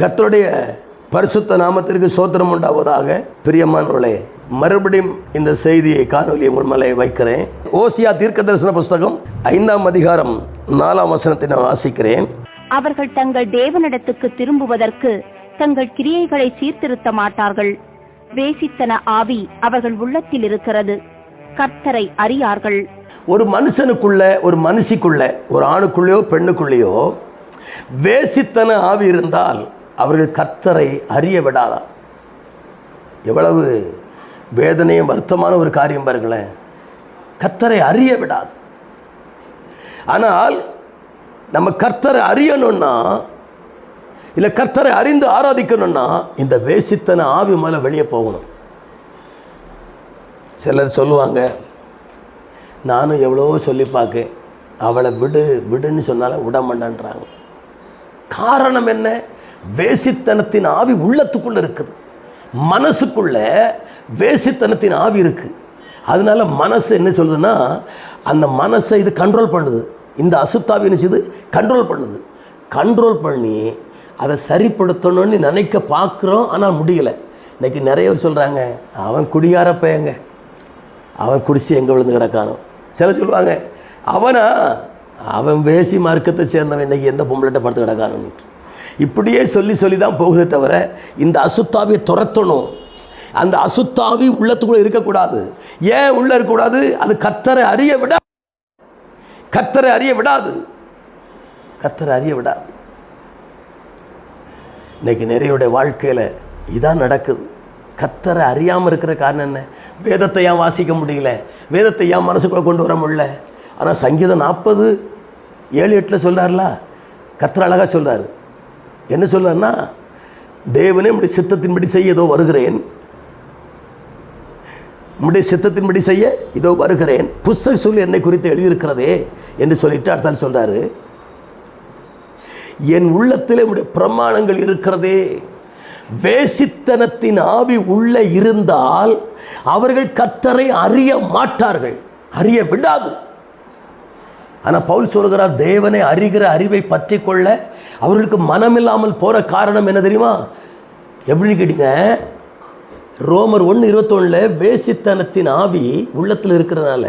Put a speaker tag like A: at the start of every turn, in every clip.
A: கர்த்தருடைய பரிசுத்த நாமத்திற்கு சோத்திரம் உண்டாவதாக. பிரியமானவர்களே மறுபடியும் இந்த செய்தியை காணொலியை முன்மலை வைக்கிறேன். ஓசியா தீர்க்க தரிசன புஸ்தகம் ஐந்தாம் அதிகாரம் நாலாம் வசனத்தை நான் வாசிக்கிறேன்.
B: அவர்கள் தங்கள் தேவனிடத்துக்கு திரும்புவதற்கு தங்கள் கிரியைகளை சீர்திருத்த மாட்டார்கள். வேசித்தன ஆவி அவர்கள் உள்ளத்தில் இருக்கிறது. கர்த்தரை அறியார்கள்.
A: ஒரு மனுஷனுக்குள்ள ஒரு மனுஷிக்குள்ள ஒரு ஆணுக்குள்ளேயோ பெண்ணுக்குள்ளேயோ வேசித்தன ஆவி இருந்தால் அவர்கள் கர்த்தரை அறிய விடாதா எவ்வளவு வேதனையும் வருத்தமான ஒரு காரியம் பாருங்களேன். கர்த்தரை அறிய விடாது ஆனால் நம்ம கர்த்தரை அறியணும்னா இல்லை கர்த்தரை அறிந்து ஆராதிக்கணும்னா இந்த வேசித்தன ஆவி மேலே வெளியே போகணும். சிலர் சொல்லுவாங்க நானும் எவ்வளவோ சொல்லி பார்க்கேன். அவளை விடு விடுன்னு சொன்னாலும் விட மாட்டேன்றாங்க. காரணம் என்ன? வேசித்தனத்தின் ஆவி உள்ளத்துக்குள்ள இருக்குது. மனசுக்குள்ள வேசித்தனத்தின் ஆவி இருக்கு. அதனால மனசு என்ன சொல்லுதுன்னா அந்த மனசை இது கண்ட்ரோல் பண்ணுது. இந்த அசுத்தாவி என்ன செய்யுது கண்ட்ரோல் பண்ணுது. கண்ட்ரோல் பண்ணி அதை சரிப்படுத்தணும்னு நினைக்க பார்க்குறோம் ஆனால் முடியல. இன்னைக்கு நிறைய பேர் சொல்கிறாங்க அவன் குடியார பையங்க. அவன் குடிச்சு எங்கே விழுந்து கிடக்கானோ? சில சொல்லுவாங்க அவனா அவன் வேசி மார்க்கத்தை சேர்ந்தவன். இன்னைக்கு எந்த பொம்பளைட்ட படுத்து கிடக்கானுன்ட்டு. இப்படியே சொல்லி சொல்லி தான் போகுதே தவிர இந்த அசுத்தாவியை துரத்தணும். அந்த அசுத்தாவி உள்ளத்துக்குள்ள இருக்கக்கூடாது. ஏன் உள்ள இருக்கக்கூடாது? அது கத்தரை அறிய விட கத்தரை அறிய விடாது. கத்தரை அறிய விடாது. இன்னைக்கு நிறையுடைய வாழ்க்கையில் இதான் நடக்குது. கத்தரை அறியாமல் இருக்கிற காரணம் என்ன? வேதத்தை ஏன் வாசிக்க முடியல? வேதத்தை ஏன் மனசுக்குள்ளே கொண்டு வர முடியல? ஆனால் சங்கீதம் நாற்பது ஏழு எட்டில் சொல்கிறார்ல கத்தர் அழகாக சொல்கிறார் என்ன சொல்லன்னா தேவனே உடைய சித்தத்தின்படி செய்ய ஏதோ வருகிறேன். உம்முடைய சித்தத்தின்படி செய்ய இதோ வருகிறேன். புஸ்தக சொல்லி என்னை குறித்து எழுதியிருக்கிறதே என்று சொல்லிட்டு அடுத்தால் சொல்றாரு. என் உள்ளத்திலே உடைய பிரமாணங்கள் இருக்கிறதே. வேசித்தனத்தின் ஆவி உள்ள இருந்தால் அவர்கள் கத்தரை அறிய மாட்டார்கள். அறிய விடாது. ஆனா பவுல் சொல்கிறார் தேவனை அறிகிற அறிவை பற்றி கொள்ள அவர்களுக்கு மனமில்லாமல் போற காரணம் என்ன தெரியுமா? எப்படின்னு கேட்டீங்க? ரோமர் ஒன்று இருபத்தொன்னில் வேசித்தனத்தின் ஆவி உள்ளத்தில் இருக்கிறதுனால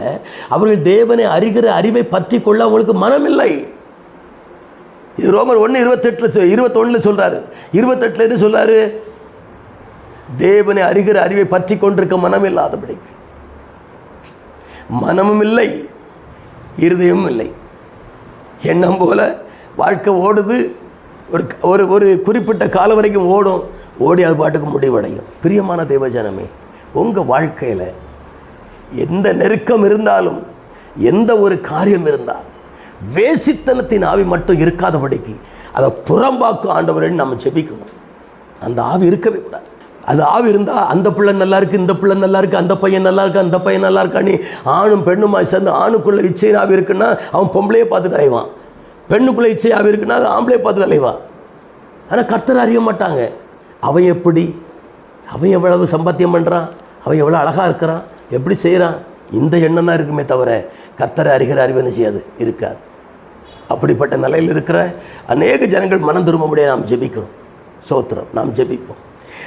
A: அவர்கள் தேவனை அறிகிற அறிவை பற்றி கொள்ள அவங்களுக்கு மனமில்லை. இது ரோமர் ஒன்று இருபத்தெட்டில் இருபத்தொன்னில் சொல்றாரு. இருபத்தெட்டில் என்ன சொல்கிறாரு தேவனை அறிகிற அறிவை பற்றி கொண்டிருக்க மனம் இல்லாதபடிக்கு மனமும் இல்லை இருதயமும் இல்லை. எண்ணம் போல வாழ்க்கை ஓடுது. ஒரு ஒரு ஒரு குறிப்பிட்ட காலம் வரைக்கும் ஓடும். ஓடி அது பாட்டுக்கு முடிவடையும். பிரியமான தேவஜனமே உங்கள் வாழ்க்கையில் எந்த நெருக்கம் இருந்தாலும் எந்த ஒரு காரியம் இருந்தால் வேசித்தனத்தின் ஆவி மட்டும் இருக்காதபடிக்கு அதை புறம்பாக்கும் ஆண்டவரேன்னு நம்ம ஜெபிக்கணும். அந்த ஆவி இருக்கவே கூடாது. அது ஆவி இருந்தால் அந்த பிள்ளை நல்லா இருக்கு இந்த பிள்ளை நல்லா இருக்கு அந்த பையன் நல்லா இருக்கு அந்த பையன் நல்லா இருக்கான்னு ஆணும் பெண்ணுமா சேர்ந்து ஆணுக்குள்ள இச்சை ஆவி இருக்குன்னா அவன் பொம்பளையே பார்த்துட்டு அலைவான். பெண்ணுக்குள்ளே இச்சையாக இருக்குன்னா அது ஆம்பளை பார்த்து அலைவா? ஆனால் கர்த்தர் அறிய மாட்டாங்க. அவன் எப்படி? அவன் எவ்வளவு சம்பாத்தியம் பண்ணுறான் அவன் எவ்வளோ அழகாக இருக்கிறான்? எப்படி செய்கிறான் இந்த எண்ணம் தான் இருக்குமே தவிர கர்த்தரை அறிகிற அறிவு என்ன செய்யாது? இருக்காது. அப்படிப்பட்ட நிலையில் இருக்கிற அநேக ஜனங்கள் மனம் திரும்ப முடிய நாம் ஜெபிக்கிறோம். சோத்திரம். நாம் ஜெபிப்போம்.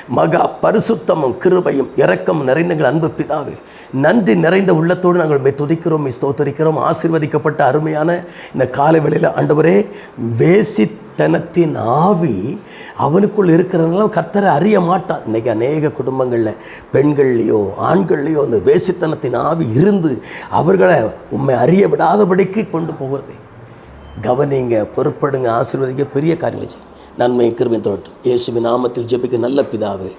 A: மகா பரிசுத்தமும் கிருபையும் இரக்கம் நிறைந்த அன்பு பிதாவே. நன்றி நிறைந்த உள்ளத்தோடு நாங்கள் மே துதிக்கிறோம் ஸ்தோத்தரிக்கிறோம். ஆசீர்வதிக்கப்பட்ட அருமையான இந்த காலை வேளையில் ஆண்டவரே வேசித்தனத்தின் ஆவி அவனுக்குள் இருக்கிறனால கர்த்தரை அறிய மாட்டான். இன்னைக்கு அநேக குடும்பங்களில் பெண்கள்லேயோ ஆண்கள்லேயோ அந்த வேசித்தனத்தின் ஆவி இருந்து அவர்களை உண்மை அறிய விடாதபடிக்கு கொண்டு போகிறது. கவனிங்க பொறுப்படுங்க ஆசீர்வதிக்க பெரிய காரியங்களை செய்யும் நன்மை கிருமை தோட்டம் இயேசுவின் நாமத்தில் ஜெபிக்க நல்ல பிதாவே.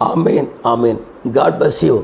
A: ஆமேன் ஆமேன். God bless you